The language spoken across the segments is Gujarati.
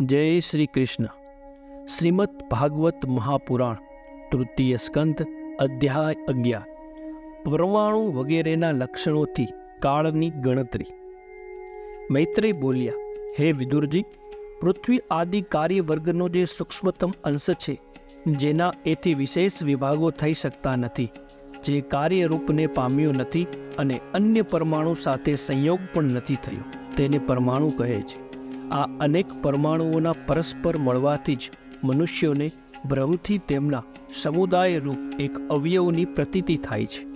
જય શ્રી કૃષ્ણ. શ્રીમદ ભાગવત મહાપુરાણ, તૃતીય સ્કંદ, અધ્યાય અગિયાર. પરમાણુ વગેરેના લક્ષણોથી કાળની ગણતરી. મૈત્રેય બોલ્યા, હે વિદુરજી, પૃથ્વી આદિ કાર્યવર્ગનો જે સૂક્ષ્મતમ અંશ છે, જેના એથી વિશેષ વિભાગો થઈ શકતા નથી, જે કાર્યરૂપને પામ્યો નથી અને અન્ય પરમાણુ સાથે સંયોગ પણ નથી થયો, તેને પરમાણુ કહે છે. આ અનેક પરમાણુઓના પરસ્પર મળવાથી જ મનુષ્યોને ભ્રમથી તેમના સમુદાયરૂપ એક અવયવની પ્રતીતિ થાય છે.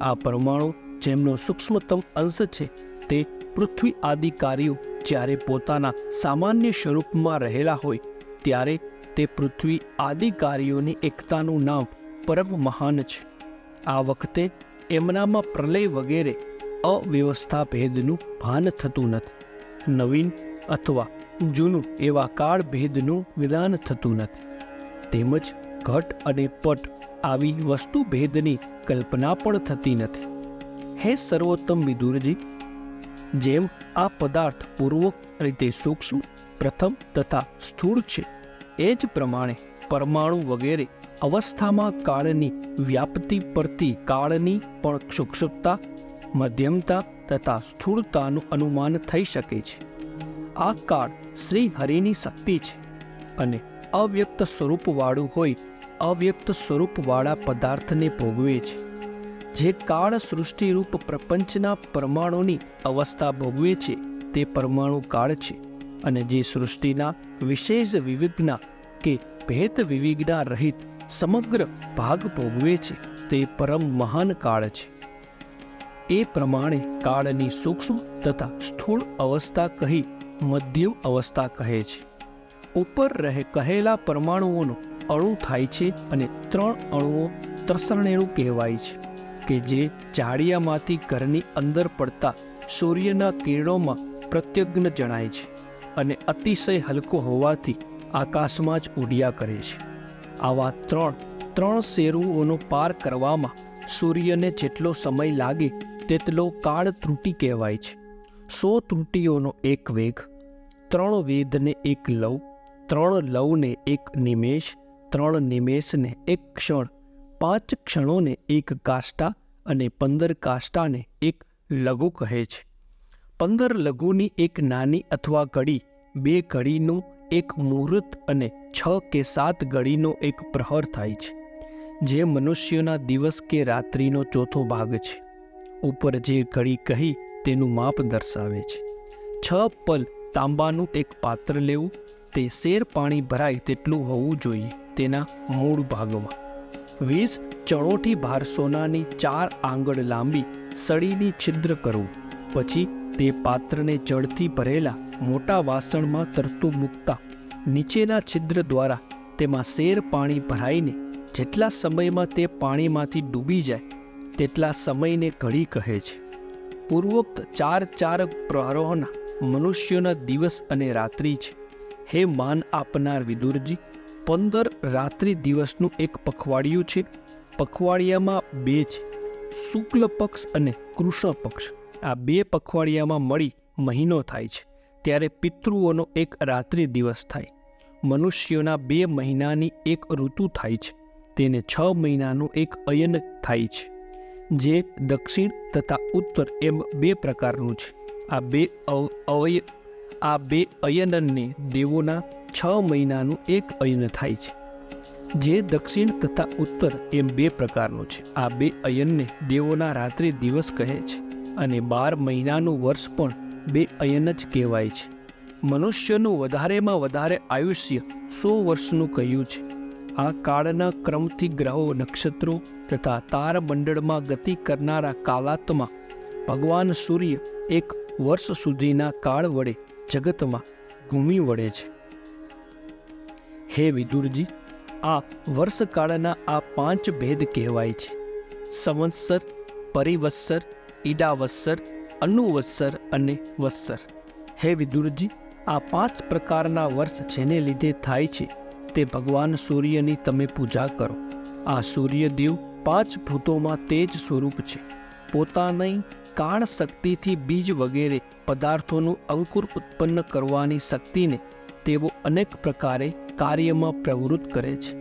આ પરમાણુ જેમનો સૂક્ષ્મતમ અંશ છે તે પૃથ્વી આદિ કાર્યો જ્યારે પોતાના સામાન્ય સ્વરૂપમાં રહેલા હોય ત્યારે તે પૃથ્વી આદિ કાર્યોની એકતાનું નામ પરમ મહાન છે. આ વખતે એમનામાં પ્રલય વગેરે અવ્યવસ્થા ભેદનું ભાન થતું નથી. નવીન અથવા જૂનું એવા કાળ ભેદનું વિધાન થતું નથી. તેમજ ઘટ અને પટ આવી વસ્તુ ભેદની કલ્પના પણ થતી નથી. હે સર્વોત્તમ વિદુરજી, જેમ આ પદાર્થ પૂર્વક રીતે સૂક્ષ્મ, પ્રથમ તથા સ્થૂળ છે, એ જ પ્રમાણે પરમાણુ વગેરે અવસ્થામાં કાળની વ્યાપ્તિ પરથી કાળની પણ સૂક્ષ્મતા, મધ્યમતા તથા સ્થૂળતાનું અનુમાન થઈ શકે છે. આ કાળ શ્રી હરિની શક્તિ છે અને અવ્યક્ત સ્વરૂપવાળું હોય અવ્યક્ત સ્વરૂપવાળા પદાર્થને ભોગવે છે. જે કાળ સૃષ્ટિરૂપ પ્રપંચના પરમાણુની અવસ્થા ભોગવે છે તે પરમાણુ કાળ છે અને જે સૃષ્ટિના વિશેષ વિવિઘ્ના કે ભેદ વિવિધના રહિત સમગ્ર ભાગ ભોગવે છે તે પરમ મહાન કાળ છે. એ પ્રમાણે કાળની સૂક્ષ્મ તથા સ્થૂળ અવસ્થા કહી મધ્યમ અવસ્થા કહે છે. ઉપર રહે કહેલા પરમાણુઓનો અણુ થાય છે અને ત્રણ અણુઓ ત્રસરણેણું કહેવાય છે, કે જે જાડિયામાંથી ઘરની અંદર પડતા સૂર્યના કિરણોમાં પ્રત્યગ્ન જણાય છે અને અતિશય હલકો હોવાથી આકાશમાં જ ઉડ્યા કરે છે. આવા ત્રણ ત્રણ શેરુઓનો પાર કરવામાં સૂર્યને જેટલો સમય લાગે, તેટલો કાળ ત્રુટી કહેવાય છે. સો ત્રુટીઓનો એક વેગ ત્રણ વેદને એક લવ, ત્રણ લવને એક નિમેષ, ત્રણ નિમેષને એક ક્ષણ, પાંચ ક્ષણોને એક કાષ્ટા અને પંદર કાષ્ટાને એક લઘુ કહે છે. પંદર લઘુની એક નાની અથવા ઘડી, બે ઘડીનું એક મુહૂર્ત અને છ કે સાત ઘડીનો એક પ્રહર થાય છે, જે મનુષ્યના દિવસ કે રાત્રિનો ચોથો ભાગ છે. ઉપર જે ઘડી કહી તેનું માપ દર્શાવે છે. છ પલ તાંબાનું એક પાત્ર લેવું, તે શેર પાણી ભરાય તેટલું હોવું જોઈએ તેના મૂળ ભાગમાં. વીસ ચણોઠી ભાર સોનાની ચાર આંગળ લાંબી સળીની છિદ્ર કરવું, પછી તે પાત્રને જળથી ભરેલા મોટા વાસણમાં તરતું મૂકતા, નીચેના છિદ્ર દ્વારા તેમાં શેર પાણી ભરાઈને જેટલા સમયમાં તે પાણીમાંથી ડૂબી જાય, તેટલા સમયને ઘડી કહે છે. પૂર્વોક્ત ચાર ચાર પ્રહરોના મનુષ્યોના દિવસ અને રાત્રિ છે. હે માન આપનાર વિદુરજી, પંદર રાત્રિ દિવસનું એક પખવાડિયું છે. પખવાડિયામાં બે છે. શુક્લ પક્ષ અને કૃષ્ણ પક્ષ. આ બે પખવાડિયામાં મળી મહિનો થાય છે. ત્યારે પિતૃઓનો એક રાત્રિ દિવસ થાય. મનુષ્યોના બે મહિનાની એક ઋતુ થાય છે. તેને છ મહિનાનું એક અયન થાય છે. જે દક્ષિણ તથા ઉત્તર એમ બે પ્રકારનું છે. આ બે અવય, આ બે અયનને દેવોના છ મહિનાનું એક અયન થાય છે. જે દક્ષિણ તથા ઉત્તર એમ બે પ્રકારનું છે. આ બે અયનને દેવોના રાત્રિ દિવસ કહે છે અને બાર મહિનાનું વર્ષ પણ બે અયન જ કહેવાય છે. મનુષ્યનું વધારેમાં વધારે આયુષ્ય સો વર્ષનું કહ્યું છે. આ કાળના ક્રમથી ગ્રહો નક્ષત્રો તથા તારમંડળમાં ગતિ કરનારા કાલાત્મા ભગવાન સૂર્ય એક વર્ષ સુધીના કાળ વડે જગતમાં ઘૂમી વળે છે. હે વિદુરજી, આ વર્ષકાળના આ પાંચ ભેદ કહેવાય છે. સંવત્સર પરિવત્સર, ઈડાવત્સર, અનુવત્સર અને વત્સર. હે વિદુરજી, આ પાંચ પ્રકારના વર્ષ જેને લીધે થાય છે તે ભગવાન સૂર્યની તમે પૂજા કરો. આ સૂર્યદેવ પાંચ ભૂતોમાં તેજ સ્વરૂપ છે. પોતાની કાળ શક્તિથી બીજ વગેરે પદાર્થોનું અંકુર ઉત્પન્ન કરવાની શક્તિને તેઓ અનેક પ્રકારે કાર્યમાં પ્રવૃત્ત કરે છે.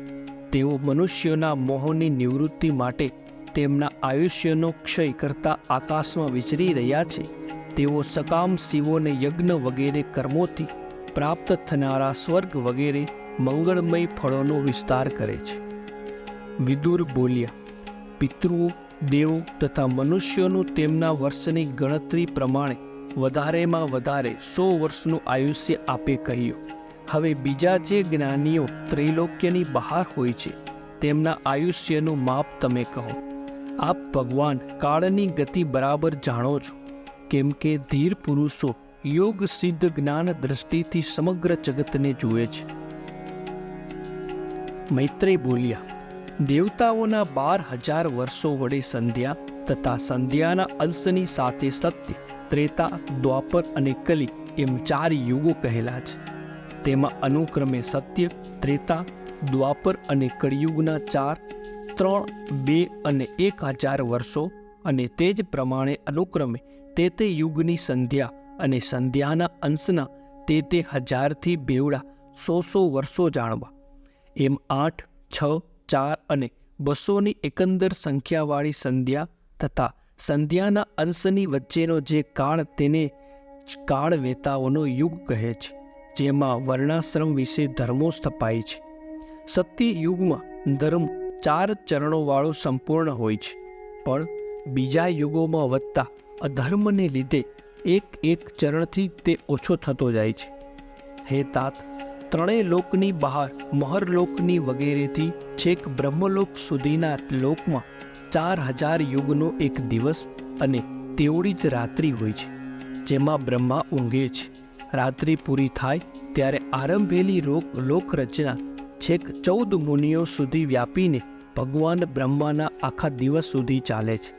તેઓ મનુષ્યોના મોહની નિવૃત્તિ માટે તેમના આયુષ્યનો ક્ષય કરતા આકાશમાં વિચરી રહ્યા છે. તેઓ સકામ શિવોને યજ્ઞ વગેરે કર્મોથી પ્રાપ્ત થનારા સ્વર્ગ વગેરે મંગળમય ફળોનો વિસ્તાર કરે છે. વિદુર બોલ્યા, પિતૃઓ દેવો તથા મનુષ્યોનું તેમના વર્ષની ગણતરી પ્રમાણે વધારેમાં વધારે સો વર્ષનું આયુષ્ય આપે કહ્યું. હવે બીજા જે જ્ઞાનીઓ ત્રૈલોક્યની બહાર હોય છે, તેમના આયુષ્યનું માપ તમે કહો. આપ ભગવાન કાળની ગતિ બરાબર જાણો છો, કેમ કે ધીર પુરુષો યોગ સિદ્ધ જ્ઞાન દ્રષ્ટિથી સમગ્ર જગતને જુએ છે. મૈત્રેય બોલ્યા દેવતાઓના બાર હજાર વર્ષો વડે સંધ્યા તથા સંધ્યાના અંશની સાથે સત્ય, ત્રેતા, દ્વાપર અને કલી એમ ચાર યુગો કહેલા છે. તેમાં અનુક્રમે સત્ય, ત્રેતા, દ્વાપર અને કળિયુગના ચાર, ત્રણ, બે અને એક હજાર વર્ષો અને તે જ પ્રમાણે અનુક્રમે તે તે યુગની સંધ્યા અને સંધ્યાના અંશના તે તે હજારથી બેવડા સો સો વર્ષો જાણવા. એમ આઠ, છ, ચાર અને બસોની એકંદર સંખ્યાવાળી સંધ્યા તથા સંધ્યાના અંશની વચ્ચેનો જે કાળ તેને કાળ વેતાઓનો યુગ કહે છે, જેમાં વર્ણાશ્રમ વિશે ધર્મો સ્થપાય છે. સત્ય યુગમાં ધર્મ ચાર ચરણોવાળો સંપૂર્ણ હોય છે, પણ બીજા યુગોમાં વધતા અધર્મને લીધે એક એક ચરણથી તે ઓછો થતો જાય છે. હે તાત ત્રણેય લોકની બહાર મહરલોકની વગેરેથી છેક બ્રહ્મલોક સુધીના લોકમાં ચાર હજાર યુગનો એક દિવસ અને તેવડી જ રાત્રિ હોય છે, જેમાં બ્રહ્મા ઊંઘે છે. રાત્રિ પૂરી થાય ત્યારે આરંભેલી રોક લોકરચના છેક ચૌદ મુનિઓ સુધી વ્યાપીને ભગવાન બ્રહ્માના આખા દિવસ સુધી ચાલે છે.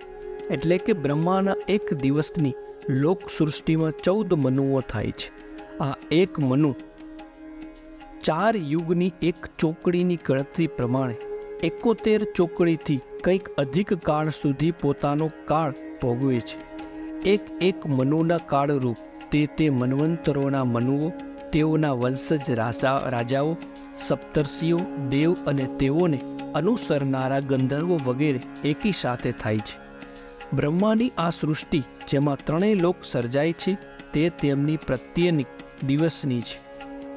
એટલે કે બ્રહ્માના એક દિવસની લોક સૃષ્ટિમાં ચૌદ મનુઓ થાય છે. આ એક મનુ ચાર યુગની એક ચોકડીની ગણતરી પ્રમાણે એકોતેર ચોકડીથી કંઈક અધિક કાળ સુધી પોતાનો કાળ ભોગવે છે. એક એક મનુના કાળરૂપ તે તે મન્વંતરોના મનુઓ, તેઓના વંશજ રાજા, રાજાઓ, સપ્તર્ષિઓ, દેવ અને તેઓને અનુસરનારા ગંધર્વો વગેરે એકી સાથે થાય છે. બ્રહ્માની આ સૃષ્ટિ જેમાં ત્રણેય લોક સર્જાય છે તે તેમની પ્રત્યેની દિવસની છે.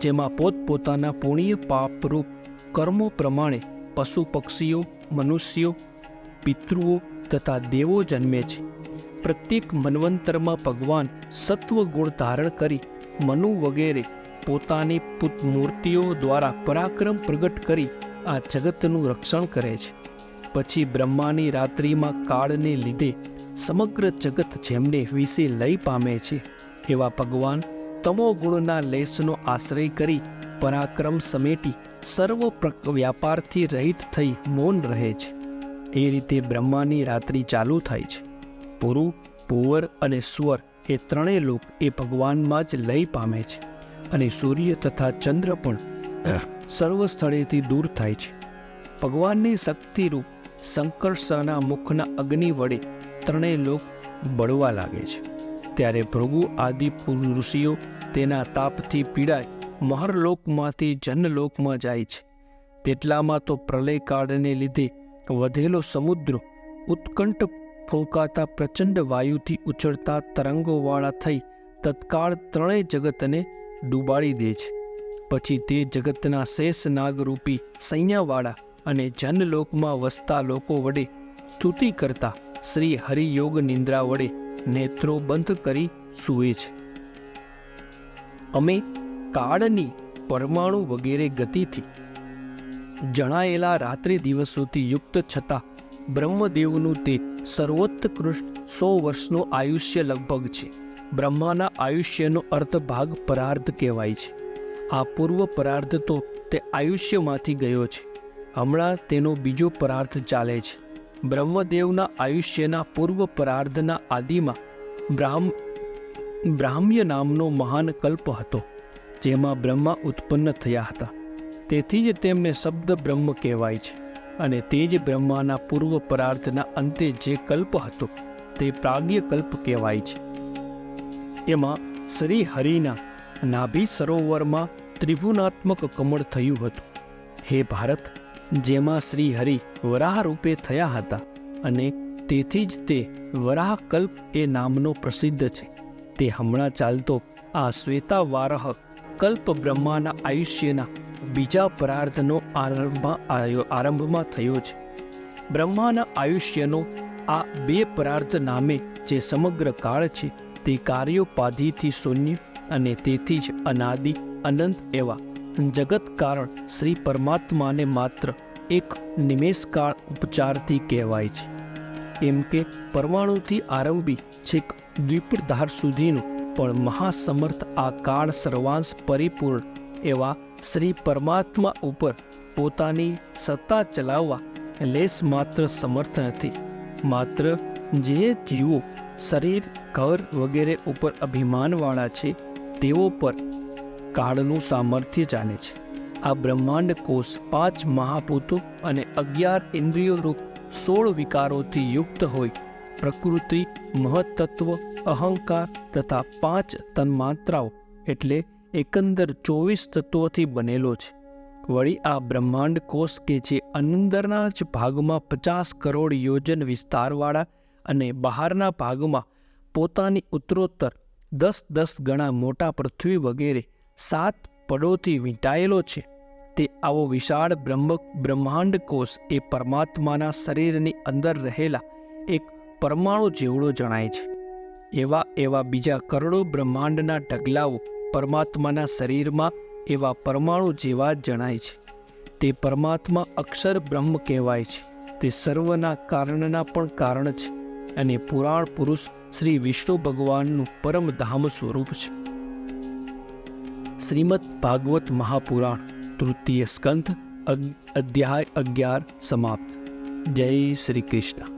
જેમાં પોતપોતાના પુણ્ય, પાપરૂપ કર્મો પ્રમાણે પશુ પક્ષીઓ, મનુષ્યો, પિતૃઓ તથા દેવો જન્મે છે. પ્રત્યેક મન્વંતરમાં ભગવાન સત્વગુણ ધારણ કરી મનુ વગેરે પોતાની પુત મૂર્તિઓ દ્વારા પરાક્રમ પ્રગટ કરી આ જગતનું રક્ષણ કરે છે. પછી બ્રહ્માની રાત્રિમાં કાળને લીધે સમગ્ર જગત જેમને વિશે લઈ પામે છે એવા ભગવાન તમો ગુણના લેસનો આશ્રય કરી પરાક્રમ સમેટી સર્વ વ્યાપારથી રહિત થઈ મૌન રહે છે. એ રીતે બ્રહ્માની રાત્રિ ચાલુ થાય છે. પુરુ, પુવર અને સ્વર એ ત્રણેય લોક એ ભગવાનમાં જ લય પામે છે અને સૂર્ય તથા ચંદ્ર પણ સર્વ સ્થળેથી દૂર થાય છે. ભગવાનની શક્તિરૂપ સંકર્ષના મુખના અગ્નિ વડે ત્રણેય લોક બળવા લાગે છે. ત્યારે ભૃગુ આદિ ઋષિઓ તેના તાપથી પીડાય મહરલોકમાંથી જનલોકમાં જાય છે. તેટલામાં તો પ્રલયકાળને લીધે વધેલો સમુદ્ર ઉત્કંઠ ફૂંકાતા પ્રચંડ વાયુથી ઉછળતા તરંગોવાળા થઈ તત્કાળ ત્રણેય જગતને ડૂબાડી દે છે. પછી તે જગતના શેષ નાગરૂપી સૈન્યવાળા અને જનલોકમાં વસતા લોકો વડે સ્તુતિ કરતા શ્રી હરિયોગ નિંદ્રા વડે નેત્રો બંધ કરી સૂવે છે. અમે કાળની પરમાણુ વગેરે ગતિથી જણાયેલા રાત્રિ દિવસોથી યુક્ત છતાં બ્રહ્મદેવનું તે સર્વોત્કૃષ્ટ સો વર્ષનું આયુષ્ય લગભગ છે. બ્રહ્માના આયુષ્યનો અર્થ ભાગ પરાર્ધ કહેવાય છે. આ પૂર્વ પરાર્ધ તો તે આયુષ્યમાંથી ગયો છે. હમણાં તેનો બીજો પરાર્ધ ચાલે છે. બ્રહ્મદેવના આયુષ્યના પૂર્વ પરાર્ધના આદિમાં બ્રાહ્મ બ્રાહ્મ્ય નામનો મહાન કલ્પ હતો, જેમાં બ્રહ્મા ઉત્પન્ન થયા હતા. તેથી જ તેમને શબ્દ બ્રહ્મ કહેવાય છે અને તે જ બ્રહ્માના પૂર્વ પરાર્થના અંતે જે કલ્પ હતો, તે પ્રાગ્ય કલ્પ કહેવાય છે. એમાં શ્રી હરિના નાભી સરોવરમાં ત્રિભુનાત્મક કમળ થયું હતું. હે ભારત, જેમાં શ્રી હરિ વરાહ રૂપે થયા હતા અને તેથી જ તે વરાહ કલ્પ એ નામનો પ્રસિદ્ધ છે. તે હમણાં ચાલતો આ શ્વેતા વારહ કલ્પ બ્રહ્માના આયુષ્યના બીજા પરાર્ધનો આરંભમાં આરંભમાં થયો છે. બ્રહ્માના આયુષ્યનો આ બે પરાર્ધ નામે જે સમગ્ર કાળ છે, તે કાર્યોપાધિથી શૂન્ય અને તેથી જ અનાદિ, અનંત એવા જગત કારણ શ્રી પરમાત્માને માત્ર એક નિમેષકાળ ઉપચારથી કહેવાય છે. કેમ કે પરમાણુથી આરંભી છેક દ્વીપધાર સુધીનું પણ મહાસમર્થ આ કાળ સર્વાંશ પરિપૂર્ણ એવા શ્રી પરમાત્મા ઉપર પોતાની સત્તા ચલાવવા લેસ માત્ર સમર્થ નથી. માત્ર જે જીવો શરીર, ઘર વગેરે ઉપર અભિમાનવાળા છે, તેઓ પર કાળનું સામર્થ્ય જાણે છે. આ બ્રહ્માંડ કોષ પાંચ મહાભૂતો અને અગિયાર ઇન્દ્રિયો રૂપ સોળ વિકારોથી યુક્ત હોય પ્રકૃતિ, મહત્તત્વ, અહંકાર તથા પાંચ તન્માત્રાઓ એટલે એકંદર ચોવીસ તત્વોથી બનેલો છે. વળી આ બ્રહ્માંડ કોષ કે જે અંદરના જ ભાગમાં પચાસ કરોડ યોજન વિસ્તારવાળા અને બહારના ભાગમાં પોતાની ઉત્તરોત્તર દસ દસ ગણા મોટા પૃથ્વી વગેરે સાત પડોથી વીંટાયેલો છે. તે આવો વિશાળ બ્રહ્મ, બ્રહ્માંડ કોષ એ પરમાત્માના શરીરની અંદર રહેલા એક પરમાણુ જેવડો જણાય છે. એવા એવા બીજા કરોડો બ્રહ્માંડના ઢગલાઓ પરમાત્માના શરીરમાં એવા પરમાણુ જેવા જણાય છે. તે પરમાત્મા અક્ષર બ્રહ્મ કહેવાય છે. તે સર્વના કારણના પણ કારણ છે અને પુરાણ પુરુષ શ્રી વિષ્ણુ ભગવાનનું પરમધામ સ્વરૂપ છે. શ્રીમદ ભાગવત મહાપુરાણ તૃતીય સ્કંધ અધ્યાય અગિયાર સમાપ્ત. જય શ્રી કૃષ્ણ.